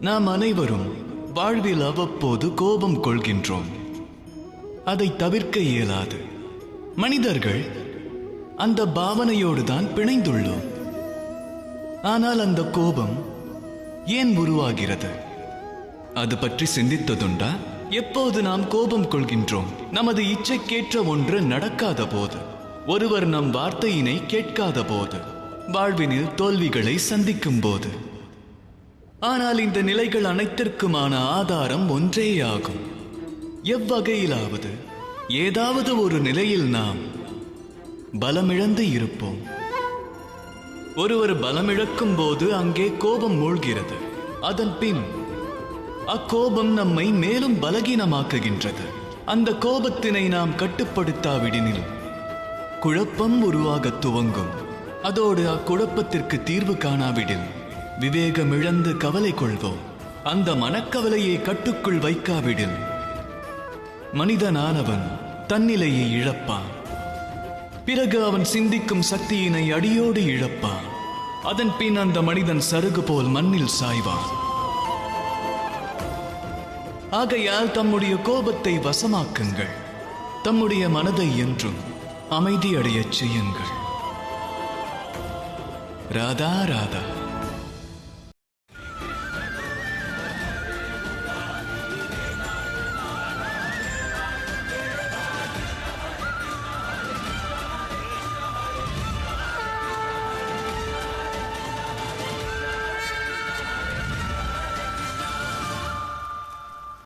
நாம் அனைவரும் வாழ்வில் அவ்வப்போது கோபம் கொள்கின்றோம். அதை தவிர்க்க இயலாது. மனிதர்கள் அந்த பாவனையோடு தான் பிணைந்துள்ளோம். ஆனால் அந்த கோபம் ஏன் உருவாகிறது? அது பற்றி சிந்தித்ததுண்டா? எப்போது நாம் கோபம் கொள்கின்றோம்? நமது இச்சைக்கேற்ற ஒன்று நடக்காத போது. ஒருவர் நம் வார்த்தையினை கேட்காத போது. வாழ்வினில் தோல்விகளை சந்திக்கும் போது. ஆனால் இந்த நிலைகள் அனைத்திற்குமான ஆதாரம் ஒன்றேயாகும். எவ்வகையிலாவது ஏதாவது ஒரு நிலையில் நாம் பலமிழந்து இருப்போம். ஒருவர் பலமிழக்கும் போது அங்கே கோபம் மூழ்கிறது. அதன் பின் அக்கோபம் நம்மை மேலும் பலகீனமாக்குகின்றது. அந்த கோபத்தினை நாம் கட்டுப்படுத்தாவிடனில் குழப்பம் உருவாக துவங்கும். அதோடு அக்குழப்பத்திற்கு தீர்வு காணாவிடில் விவேகமிழந்து கவலை கொள்வோம். அந்த மனக்கவலையை கட்டுக்குள் வைக்காவிடில். மனிதனானவன் தன்னிலையை இழப்பான். பிறகு அவன் சிந்திக்கும் சக்தியினை அடியோடு இழப்பான். அதன் பின் அந்த மனிதன் சருகு போல் மண்ணில் சாய்வான். ஆகையால் தம்முடைய கோபத்தை வசமாக்குங்கள். தம்முடைய மனதை என்றும் அமைதியடையச் செய்யுங்கள். ராதா ராதா.